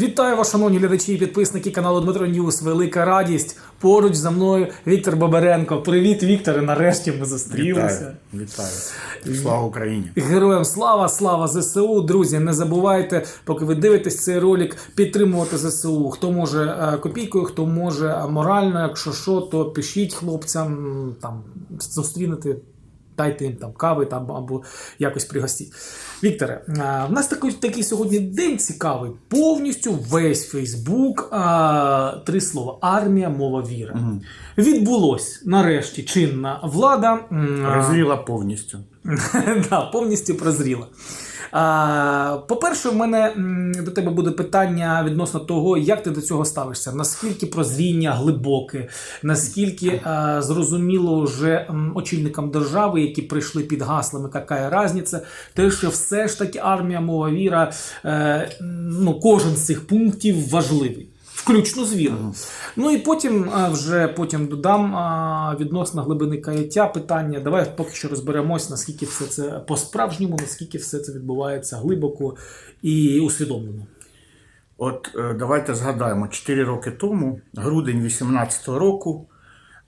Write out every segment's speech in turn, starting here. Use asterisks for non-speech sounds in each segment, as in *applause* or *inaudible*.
Вітаю вас, шановні глядачі і підписники каналу Дмитро Ньюс. Велика радість. Поруч за мною Віктор Бабаренко. Привіт, Вікторе. Нарешті ми зустрілися. Вітаю. Вітаю. Слава Україні. Героям слава, слава ЗСУ. Друзі, не забувайте, поки ви дивитесь цей ролик, підтримувати ЗСУ. Хто може е, копійкою, хто може морально. Якщо що, то пишіть хлопцям там зустрінете. Дайте їм там кави там або якось пригостіть. Вікторе, в нас такий, такий сьогодні день цікавий. Повністю весь Фейсбук. А, три слова: армія, мова, віра. Відбулось нарешті чинна влада. Розріла повністю. *laughs* да, повністю прозріла. По-перше, в мене до тебе буде питання відносно того, як ти до цього ставишся. Наскільки прозріння глибоке, наскільки зрозуміло вже очільникам держави, які прийшли під гаслами «Какая різниця», те, що все ж таки армія, мова, віра, е, ну, кожен з цих пунктів важливий. Включно з вірою. Ну і потім вже потім додам відносно глибини каяття питання. Давай поки що розберемось, наскільки все це по-справжньому, наскільки все це відбувається глибоко і усвідомлено. От е, давайте згадаємо, 4 роки тому, грудень 18-го року,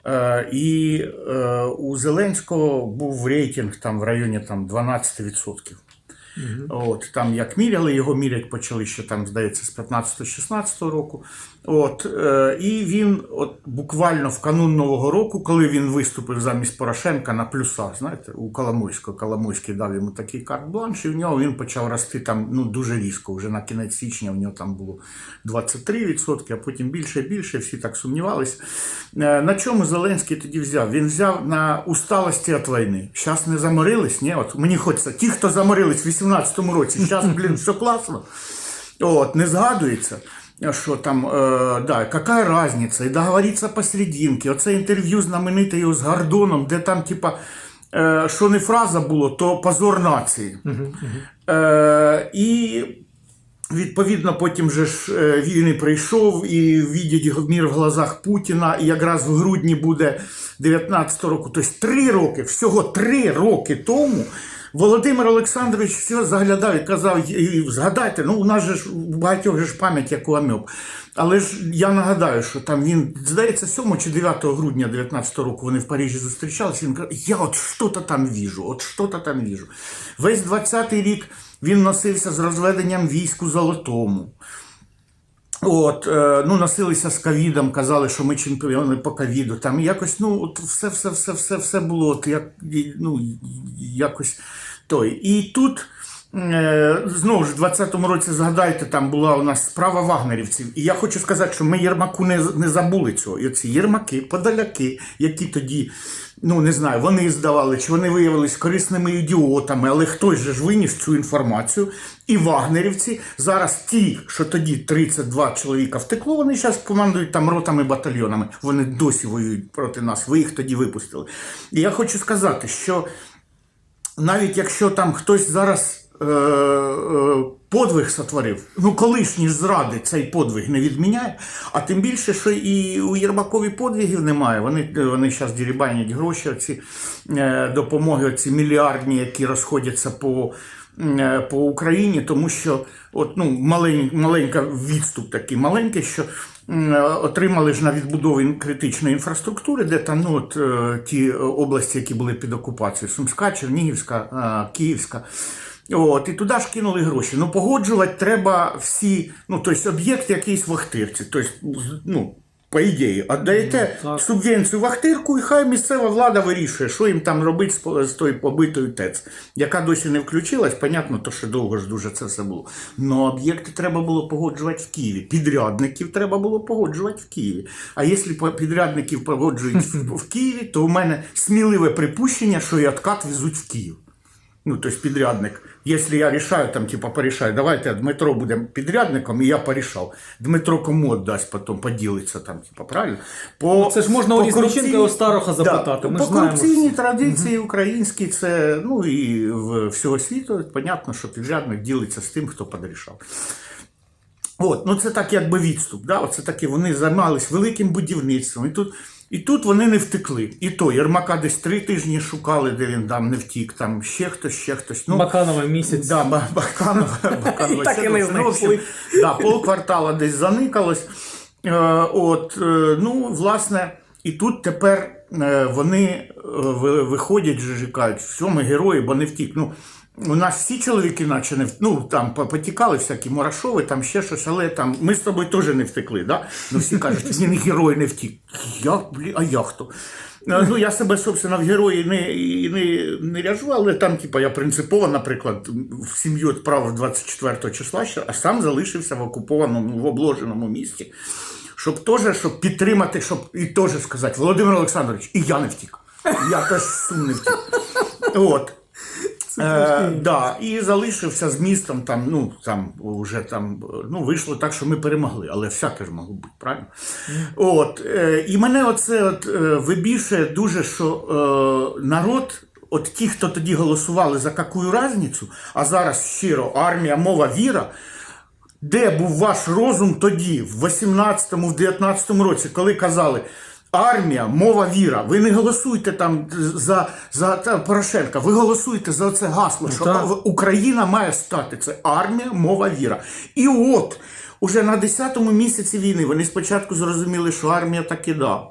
е, і е, у Зеленського був рейтинг там в районі там, 12%. От, там як міряли, його мірять почали ще там, здається, з 15-16 року. От, е, і він от, буквально в канун Нового року, коли він виступив замість Порошенка на плюсах, знаєте, у Коломойського, Коломойський дав йому такий карт-бланш, і в нього він почав рости там ну, дуже різко. Вже на кінець січня в нього там було 23%, а потім більше і більше, всі так сумнівалися. Е, на чому Зеленський тоді взяв? Він взяв на усталості від війни. Зараз не заморились, ні? От мені хочеться, ті, хто заморились в 18-му році, зараз, блін, *laughs* все класно. От, не згадується. Що там, е, да, какая разница, і договориться посерединке. Оце інтерв'ю знамените з Гордоном, де там, типа, е, що не фраза було, то позор нації. Е, і Відповідно, потім же ж е, він і прийшов і видять мір в глазах Путіна, і якраз в грудні буде 19 року, тобто три роки, всього три роки тому. Володимир Олександрович все заглядав і казав, згадайте, ну у нас же ж у багатьох же ж пам'ять як у Амьоп. Але ж я нагадаю, що там він, здається, 7 чи 9 грудня 19 року вони в Парижі зустрічалися. Він каже, я от що-то там віжу, от що-то там віжу. Весь 20-й рік він носився з розведенням військ у Золотому. От, е, ну, носилися з ковідом, казали, що ми чемпіони по ковіду. Там якось, ну, от все, все, все, все, все було от, як, ну, якось той. І тут. Е, Знову ж, в 20-му році, згадайте, там була у нас справа вагнерівців. І я хочу сказати, що ми Єрмаку не, не забули цього. І оці Єрмаки, подаляки, які тоді, ну не знаю, вони здавали, чи вони виявилися корисними ідіотами, але хтось же ж виніс цю інформацію. І вагнерівці зараз ті, що тоді 32 чоловіка втекло, вони зараз командують там ротами, батальйонами. Вони досі воюють проти нас. Ви їх тоді випустили. І я хочу сказати, що навіть якщо там хтось зараз подвиг сотворив, ну колишні зради цей подвиг не відміняє, а тим більше, що і у Єрмакові подвигів немає. Вони, вони зараз дірібанять гроші, оці е, допомоги, оці мільярдні, які розходяться по. е, По Україні, тому що от, ну, малень, маленька відступ такий маленький, що е, отримали ж на відбудові критичної інфраструктури, де там ну, от, е, ті області, які були під окупацією: Сумська, Чернігівська, е, Київська. От, і туди ж кинули гроші. Ну, погоджувати треба всі, ну, тобто об'єкт якийсь в Охтирці. Тобто, ну, по ідеї, віддаєте так. субвенцію в Ахтирку, і хай місцева влада вирішує, що їм там робити з, з тою побитою ТЕЦ, яка досі не включилась, понятно, то що довго ж дуже це все було. Но об'єкти треба було погоджувати в Києві. Підрядників треба було погоджувати в Києві. А якщо підрядників погоджують в, в Києві, то у мене сміливе припущення, що і откат везуть в Київ. Ну, то есть підрядник. Якщо я рішаю, там, типа, порішаю, давайте Дмитро буде підрядником, і я порішав. Дмитро кому дасть потім поділиться там, типа, правильно? По, Ну, це ж можна у Різниченка у Староха запитати, ми по корупційній традиції українській, це, ну, і в всього світу, понятно, що підрядник ділиться з тим, хто подрішав. От, ну це так якби відступ. Да? Оце таке вони займались великим будівництвом. І тут І тут вони не втекли. І то Єрмака десь три тижні шукали, де він там не втік, там ще хтось, ще хтось. Ну, Баканова місяць. Да, Баканова, *laughs* Баканова так і не. Ну, знайшли. Да, полквартала десь заникалось. Е, от, е, ну, власне, і тут тепер е, вони виходять кажуть, все, ми герої, бо не втік. Ну, у нас всі чоловіки, наче не ну, там потікали всякі Мурашови, там ще щось, але там ми з тобою теж не втекли. Да? Ну, всі кажуть, він герой не втік. Я, блін, а я хто? Е, Ну, я себе, собственно, в герої не, не, не ряжу, але там, типу, я принципово, наприклад, в сім'ю відправив 24 числа, ще, а сам залишився в окупованому, в обложеному місті, щоб теж, щоб підтримати, щоб і теж сказати, Володимир Олександрович, і я не втік. Я теж сум не втік. От. Е, да, і залишився з містом, там, ну, там, вже там, ну, вийшло так, що ми перемогли, але всяке ж могло бути, правильно? От, е, і мене оце от, е, вибішує дуже, що е, народ, от ті, хто тоді голосували за какую разницю, а зараз щиро армія, мова, віра, де був ваш розум тоді, в 18-му, в 19-му році, коли казали. Армія, мова, віра. Ви не голосуйте там за, за та, Порошенка, ви голосуйте за це гасло, що так. Україна має стати. Це армія, мова, віра. І от, уже на 10-му місяці війни вони спочатку зрозуміли, що армія таки да.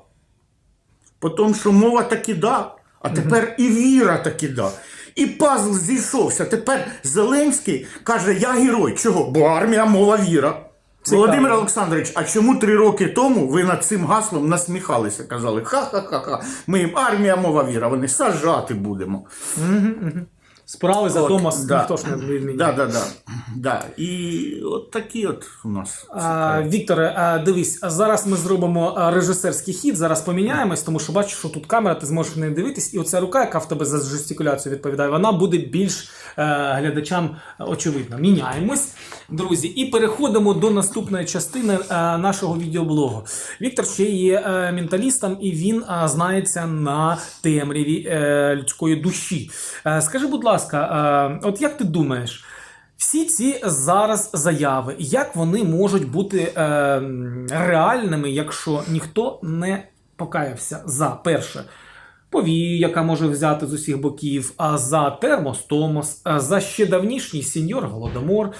Потім, що мова таки да, а тепер і віра таки да. І пазл зійшовся. Тепер Зеленський каже: Я герой. Чого? Бо армія, мова, віра. Володимир Олександрович, а чому три роки тому ви над цим гаслом насміхалися? Казали, ха-ха-ха-ха, ми їм армія, мова, віра, вони сажати будемо. Справи за Томас да. ніхто ж не вільний. Да, да, да. Да. І от такі от у нас. А, Вікторе, а, дивись, а зараз ми зробимо режисерський хід. Зараз поміняємось, тому що бачиш, що тут камера, ти зможеш не дивитись, і оця рука, яка в тебе за жестикуляцію відповідає, вона буде більш е, глядачам очевидна. Міняємось, друзі, і переходимо до наступної частини е, нашого відеоблогу. Віктор ще є е, менталістом, і він е, знається на темряві е, людської душі. Е, скажи, будь ласка, е, от як ти думаєш? Всі ці зараз заяви, як вони можуть бути е, реальними, якщо ніхто не покаявся за перше повію, яка може взяти з усіх боків, а за термостомос, а за ще давнішній сеньор Голодомор.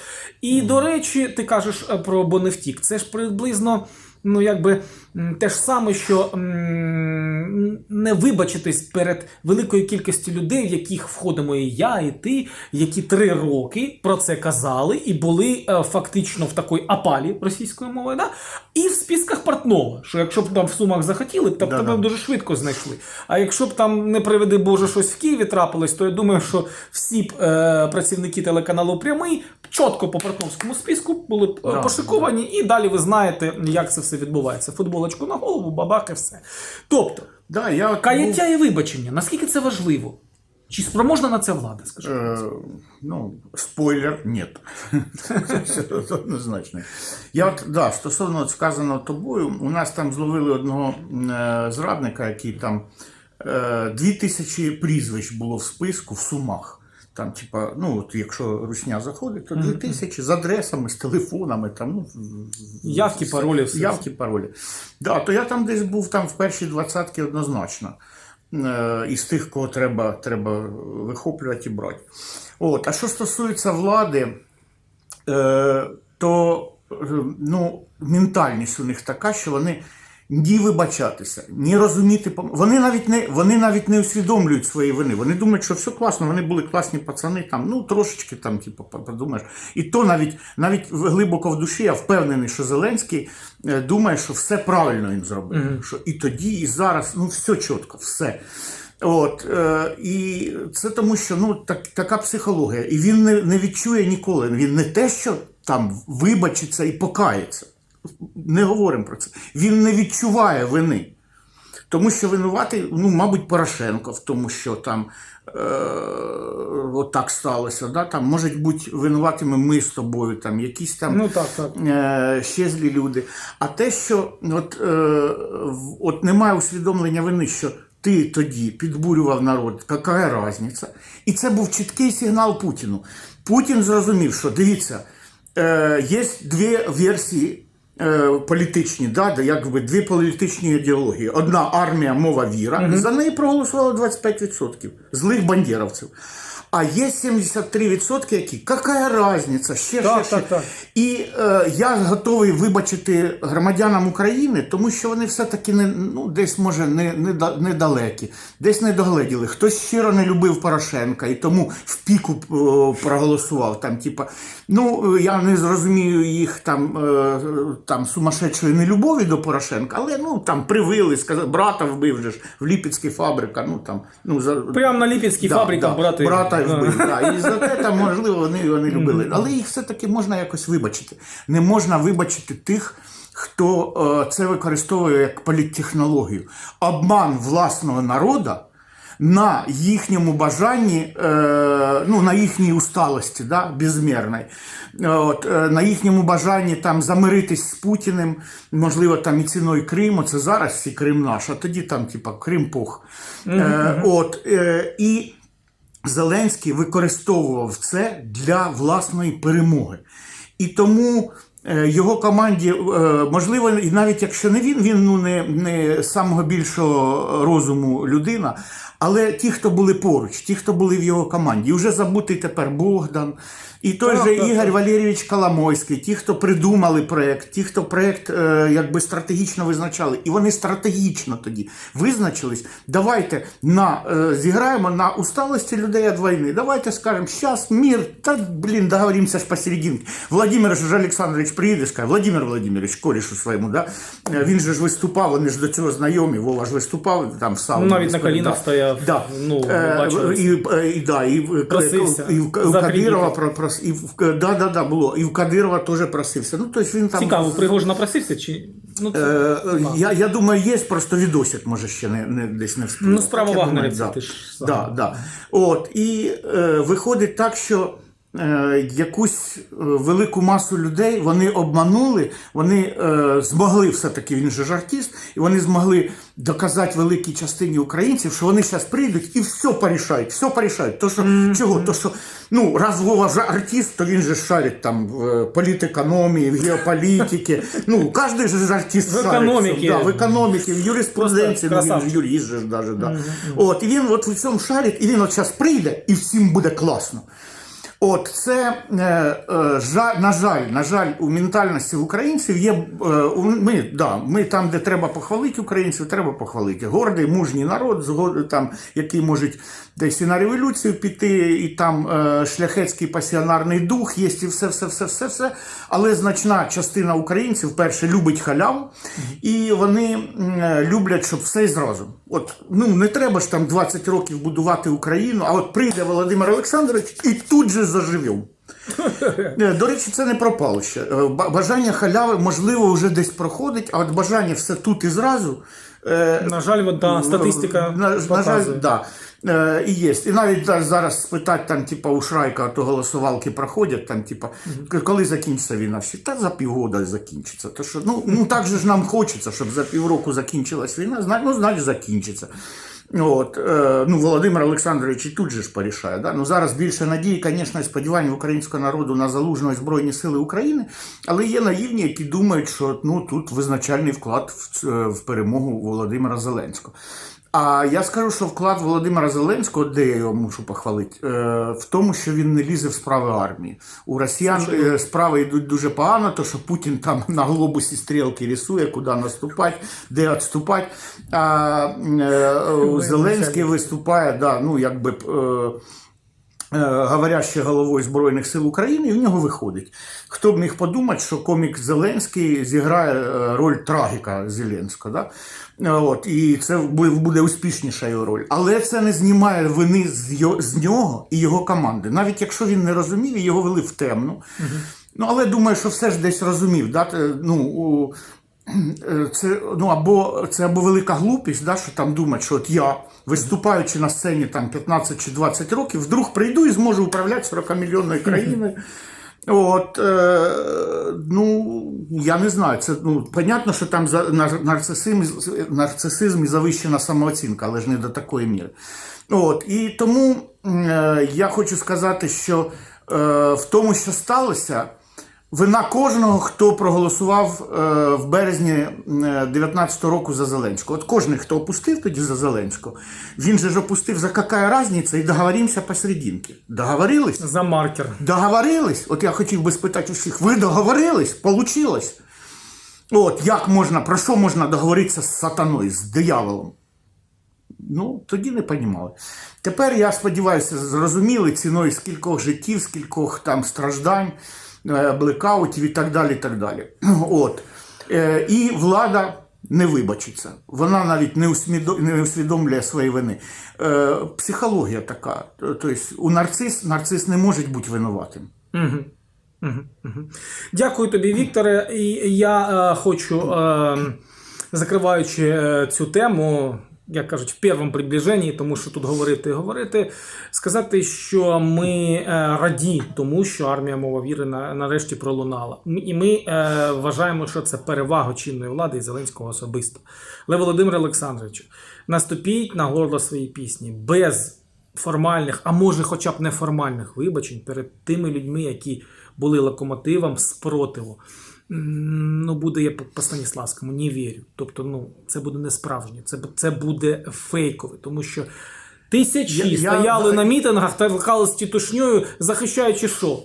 І, до речі, ти кажеш е, про Боневтік. Це ж приблизно. Ну, якби те ж саме, що не вибачитись перед великою кількістю людей, в яких входимо і я, і ти, які три роки про це казали і були е, фактично в такій апалі російською мовою, да? і в списках Портнова, що якщо б там в сумах захотіли, то б Да-да. тебе дуже швидко знайшли. А якщо б там не приведи Боже щось в Києві трапилось, то я думаю, що всі б е, працівники телеканалу Прямий чітко по портновському списку були б е, Да, пошиковані, і далі ви знаєте, як це все відбувається. Футболочку на голову, бабак і все. Тобто, Да, я каяття і вибачення, наскільки це важливо? Чи спроможна на це влада, скажи? Е, ну, спойлер. Це однозначно. Я от, да, стосовно сказаного тобою, у нас там зловили одного е, зрадника, який там е, дві тисячі прізвищ було в списку в сумах. Там, типа, ну, от якщо русня заходить, то дві тисячі з адресами, з телефонами, там, ну, Явки, все. паролі, все. Явки, паролі. Да, то я там десь був там в першій двадцятці однозначно. Е, із тих, кого треба, треба вихоплювати і брати. От, а що стосується влади, е, то е, ну, ментальність у них така, що вони ні вибачатися, ні розуміти. Вони навіть не, вони навіть не усвідомлюють свої вини. Вони думають, що все класно, вони були класні пацани, там, ну трошечки там, типу, по- подумаєш. І то навіть, навіть глибоко в душі я впевнений, що Зеленський е, думає, що все правильно він зробив. Що і тоді, і зараз, ну все чітко, все. От, е, і це тому, що ну, так, така психологія. І він не, не відчує ніколи. Він не те, що там вибачиться і покається. Не говоримо про це. Він не відчуває вини. Тому що винуватий, ну, мабуть, Порошенко в тому, що там е, от так сталося. Да? Там, можуть бути винуватими ми з тобою, там, якісь там Ну так, так. е, ще злі люди. А те, що от, е, от немає усвідомлення вини, що ти тоді підбурював народ, яка різниця? І це був чіткий сигнал Путіну. Путін зрозумів, що дивіться, е, є дві версії політичні, да, де якби дві політичні ідеології. Одна армія, мова, віра. За неї проголосувало 25% злих бандеровців. А є 73%, які яка різниця, ще, Так, ще, ще. так, так. І е, я готовий вибачити громадянам України, тому що вони все-таки не, ну, десь, може, не, не, да- недалекі, десь не догледіли. Хтось щиро не любив Порошенка і тому в піку е, проголосував. Там, типа, ну, е, я не зрозумію їх там, е, там сумасшедшої нелюбові до Порошенка, але ну, там привили, сказали, брата вбив же ж в Ліпецькій фабрика. Ну, там, ну, за, Прямо на Ліпецькій фабриках брати. брата Да. вбив. Да. І за те там, можливо, вони його не любили. Але їх все-таки можна якось вибачити. Не можна вибачити тих, хто е, це використовує як політтехнологію. Обман власного народу на їхньому бажанні, е, ну, на їхній усталості, да, безмірної, Е, От, е, на їхньому бажанні там замиритись з Путіним, можливо, там і ціною Криму, це зараз всі Крим наш, а тоді там, типа, Крим пох. Е, от, і Зеленський використовував це для власної перемоги. І тому його команді, можливо, і навіть якщо не він, він ну, не, не самого більшого розуму людина, але ті, хто були поруч, ті, хто були в його команді, вже забутий тепер Богдан, і той Так, же так, Ігор так. Валерійович Коломойський, ті, хто придумали проект, ті, хто проект е, якби стратегічно визначали, і вони стратегічно тоді визначились. Давайте на е, зіграємо на усталості людей від війни. Давайте скажемо, зараз мир, та блін, договоримося ж посерединки. Владимир ж Олександрович приїде, скаже, Владимир Владимирович, корішу своєму, да? Е, він же ж виступав, вони ж до цього знайомі, Вова ж виступав там в сауні. Ну, навіть на колінах да. стояв, Да. ну, Е, і, е, і, да, і, і, в- і в за Кадирова кредити. Про, і в, да, да, да, було. І в Кадирова теж просився. Ну, тобто він там, Цікаво, Пригожина просився чи. Ну, це... Е, я, я думаю, є просто відосик, може ще не, не десь не встиг. Ну, справа Вагнерівця. да. да, да. От, і е, виходить так, що е, якусь е, велику масу людей вони обманули, вони е, змогли все-таки, він же ж артист, і вони змогли доказати великій частині українців, що вони зараз прийдуть і все порішають, все порішають. То, що, Чого? То, що, ну, раз Вова вже артист, то він же шарить там в е, політекономії, в геополітиці. Ну, кожен же ж артист В економіці. Да, в економіці, в юриспруденції, ну, він ж юрист же ж даже, да. От, і він от в цьому шарить, і він от зараз прийде, і всім буде класно. От це е, е, жаль, на жаль, на жаль, у ментальності українців є. Е, ми, да, ми там, де треба похвалити українців, треба похвалити. Гордий, мужній народ, там, який можуть десь і на революцію піти, і там шляхетський пасіонарний дух є, і все, все, все, все, все. Але значна частина українців перше любить халяву, і вони люблять, щоб все зразу. От ну не треба ж там 20 років будувати Україну, а от прийде Володимир Олександрович і тут же заживем. Е, До речі, це не пропало ще. Е, Бажання халяви, можливо, вже десь проходить, а от бажання все тут і зразу. е, На жаль, да, статистика на, на жаль, да. Е, і є. І навіть да, зараз спитати, там, типа, у Шрайка, то голосувалки проходять, там, типа, коли закінчиться війна? Всі, та за півгода закінчиться. То що, ну, ну так же ж нам хочеться, щоб за півроку закінчилась війна, ну, значить закінчиться. От, е, ну, Володимир Олександрович і тут же ж порішає. Да? Ну, зараз більше надії, звісно, і сподівань українського народу на залужної Збройні Сили України, але є наївні, які думають, що ну, тут визначальний вклад в, в перемогу Володимира Зеленського. А я скажу, що вклад Володимира Зеленського, де я його мушу похвалити, е, в тому, що він не лізе в справи армії. У росіян е, справи йдуть дуже погано, то що Путін там *laughs* на глобусі стрілки рисує, куди наступати, де відступати. А е, Зеленський виступає, да, ну якби. Е, е, головою Збройних сил України, і в нього виходить. Хто б міг подумати, що комік Зеленський зіграє е, роль трагіка Зеленського. Да? Е, От, і це буде, успішніша його роль. Але це не знімає вини з, нього і його команди. Навіть якщо він не розумів, і його вели в темну. Ну, але думаю, що все ж десь розумів. Да? Ну, у, це ну або це або велика глупість, да, що там думати, що от я, виступаючи на сцені там 15 чи 20 років, вдруг прийду і зможу управляти 40 мільйонною країною. От, е, ну, я не знаю. Це ну, понятно, що там за, нар- нарцисизм, нарцисизм і завищена самооцінка, але ж не до такої міри. От, і тому е, я хочу сказати, що е, в тому, що сталося, Вина кожного, хто проголосував е, в березні 19-го року за Зеленського. От кожен, хто опустив тоді за Зеленського, він же ж опустив за яка різниця і договоримося посерединки. Договорились? За маркер. Договорились? От я хотів би спитати усіх, ви договорились? Получилось? От як можна, про що можна договоритися з сатаною, з дияволом? Ну, тоді не понімали. Тепер, я сподіваюся, зрозуміли ціною скількох життів, скількох там страждань, е, блекаутів і так далі. Так далі. *clears throat* От. Е, і влада не вибачиться. Вона навіть не, усвідомлює свої вини. Е, психологія така. Тобто у нарцис, нарцис не може бути винуватим. Дякую тобі, Вікторе. І я е, хочу, е, закриваючи е, цю тему, як кажуть, в першому приближенні, тому що тут говорити і говорити, сказати, що ми е, раді тому, що армія мова віри на, нарешті пролунала. І ми е, вважаємо, що це перевага чинної влади і Зеленського особисто. Але Володимир Олександрович, наступіть на горло своєї пісні без формальних, а може, хоча б неформальних вибачень перед тими людьми, які були локомотивом спротиву. Ну, буде я по- Станіславському, не вірю. Тобто, ну, це буде не справжнє, це, це буде фейкове, тому що тисячі Я- я- стояли на мітингах та лихали з тітушньою, захищаючи що?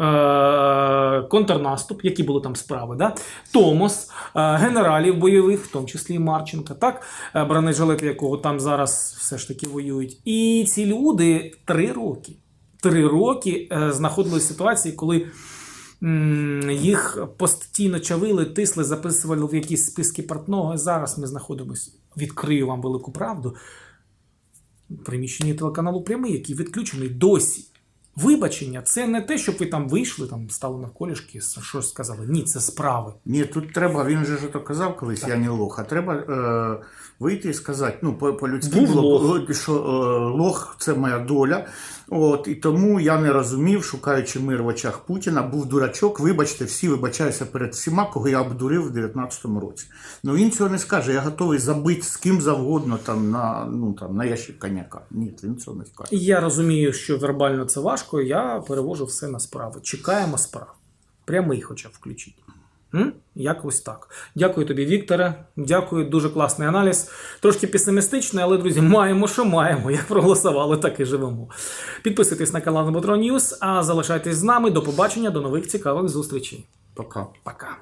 Е, контрнаступ, які були там справи, да? Томос, е, генералів бойових, в тому числі і Марченка, так? Е, бронежилети, якого там зараз все ж таки воюють. І ці люди три роки. Три роки знаходилися в ситуації, коли їх постійно чавили, тисли, записували в якісь списки портного. Зараз ми знаходимося, відкрию вам велику правду, в приміщенні телеканалу Прямий, який відключений досі. Вибачення це не те, щоб ви там вийшли, там стали навколішки, щось сказали. Ні, це справи. Ні, тут треба, він же ж то казав колись, я не лох, а треба е, вийти і сказати, ну, по- по-людськи було, лох. що е, лох це моя доля. От, і тому я не розумів, шукаючи мир в очах Путіна, був дурачок, вибачте, всі вибачаюся перед всіма, кого я обдурив в 19-му році. Ну він цього не скаже, я готовий забити з ким завгодно там, на, ну, там, на ящик коньяка. Ні, він цього не скаже. Я розумію, що вербально це важко, я перевожу все на справи. Чекаємо справ. Прямий хоча включіть. М? Якось так. Дякую тобі, Вікторе. Дякую, дуже класний аналіз. Трошки песимістичний, але, друзі, маємо, що маємо. Як проголосували, так і живемо. Підписуйтесь на канал Дмитро Ньюс, а залишайтесь з нами. До побачення, до нових цікавих зустрічей. Пока. Пока.